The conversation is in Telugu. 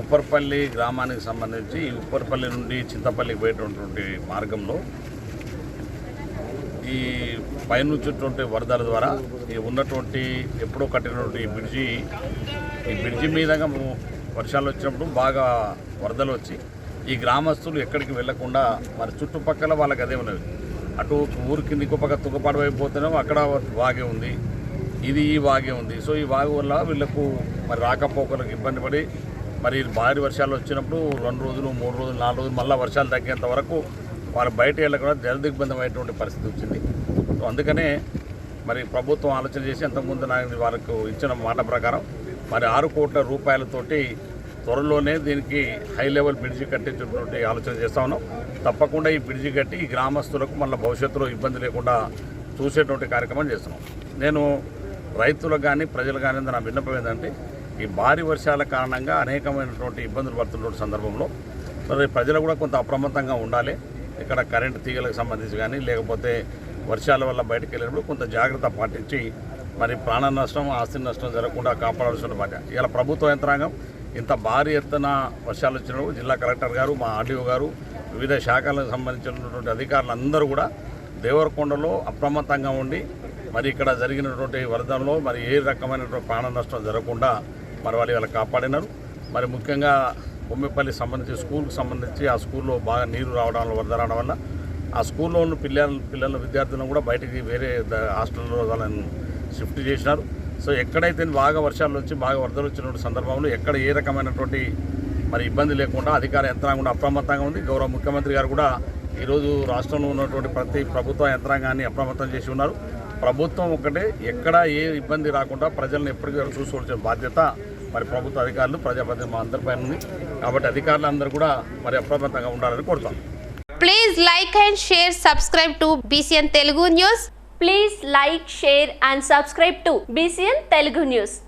ఉప్పర్పల్లి గ్రామానికి సంబంధించి ఈ ఉప్పర్పల్లి నుండి చింతపల్లికి పోయేటటువంటి మార్గంలో ఈ పైనుంచేటువంటి వరదల ద్వారా ఈ ఉన్నటువంటి ఎప్పుడో కట్టినటువంటి ఈ బ్రిడ్జి ఈ బ్రిడ్జి మీదగా వర్షాలు వచ్చినప్పుడు బాగా వరదలు వచ్చి ఈ గ్రామస్తులు ఎక్కడికి వెళ్ళకుండా మరి చుట్టుపక్కల వాళ్ళకి అదే ఉన్నది. అటు ఊరి కింద ఇంకో వైపు పోతేనేమో అక్కడ వాగే ఉంది. ఇది ఈ వాగే ఉంది. సో ఈ వాగు వల్ల వీళ్ళకు మరి రాకపోకలకు ఇబ్బంది పడి మరి భారీ వర్షాలు వచ్చినప్పుడు రెండు రోజులు మూడు రోజులు నాలుగు రోజులు మళ్ళీ వర్షాలు తగ్గేంత వరకు వాళ్ళు బయట వెళ్ళకుండా జలదిగ్బంధమైనటువంటి పరిస్థితి వచ్చింది. సో అందుకనే మరి ప్రభుత్వం ఆలోచన చేసి అంతకుముందు నాకు వారికి ఇచ్చిన మాట ప్రకారం మరి ఆరు కోట్ల రూపాయలతోటి త్వరలోనే దీనికి హై లెవెల్ బ్రిడ్జి కట్టించినటువంటి ఆలోచన చేస్తా ఉన్నాం. తప్పకుండా ఈ బ్రిడ్జి కట్టి ఈ గ్రామస్తులకు మళ్ళీ భవిష్యత్తులో ఇబ్బంది లేకుండా చూసేటువంటి కార్యక్రమం చేస్తున్నాం. నేను రైతులకు కానీ ప్రజలు కానీ నా విన్నపం ఏంటంటే ఈ భారీ వర్షాల కారణంగా అనేకమైనటువంటి ఇబ్బందులు పడుతున్నటువంటి సందర్భంలో మరి ప్రజలు కూడా కొంత అప్రమత్తంగా ఉండాలి. ఇక్కడ కరెంటు తీగలకు సంబంధించి కానీ లేకపోతే వర్షాల వల్ల బయటకు వెళ్ళినప్పుడు కొంత జాగ్రత్త పాటించి మరి ప్రాణ నష్టం ఆస్తి నష్టం జరగకుండా కాపాడాల్సిన బాధ్యత. ఇలా ప్రభుత్వ యంత్రాంగం ఇంత భారీ ఎత్తున వర్షాలు వచ్చినప్పుడు జిల్లా కలెక్టర్ గారు మా ఆర్డీఓ గారు వివిధ శాఖలకు సంబంధించినటువంటి అధికారులు అందరూ కూడా దేవరకొండలో అప్రమత్తంగా ఉండి మరి ఇక్కడ జరిగినటువంటి వరదల్లో మరి ఏ రకమైనటువంటి ప్రాణ నష్టం జరగకుండా మరి వాళ్ళు ఇలా కాపాడినారు. మరి ముఖ్యంగా బొమ్మిపల్లి సంబంధించి స్కూల్కి సంబంధించి ఆ స్కూల్లో బాగా నీరు రావడం వల్ల వరద రావడం వల్ల ఆ స్కూల్లో ఉన్న పిల్లల పిల్లల విద్యార్థులను కూడా బయటికి వేరే హాస్టల్లో వాళ్ళని షిఫ్ట్ చేసినారు. సో ఎక్కడైతే బాగా వర్షాలు వచ్చి బాగా వరదలు వచ్చినటువంటి సందర్భంలో ఎక్కడ ఏ రకమైనటువంటి మరి ఇబ్బంది లేకుండా అధికార యంత్రాంగం కూడా అప్రమత్తంగా ఉంది. గౌరవ ముఖ్యమంత్రి గారు కూడా ఈరోజు రాష్ట్రంలో ఉన్నటువంటి ప్రతి ప్రభుత్వ యంత్రాంగాన్ని అప్రమత్తం చేసి ఉన్నారు. ప్రభుత్వం ఒకటే ఎక్కడ ఏ ఇబ్బంది రాకుండా ప్రజలను ఎప్పటికీ చూసుకోవాల్సిన బాధ్యత మరి ప్రభుత్వ అధికారులు ప్రజాప్రతినిధులు మా అందరిపైన ఉంది. కాబట్టి అధికారులు అందరూ కూడా మరి అప్రమత్తంగా ఉండాలని కోరుతాం please like and share subscribe to BCN Telugu news please like share and subscribe to BCN Telugu news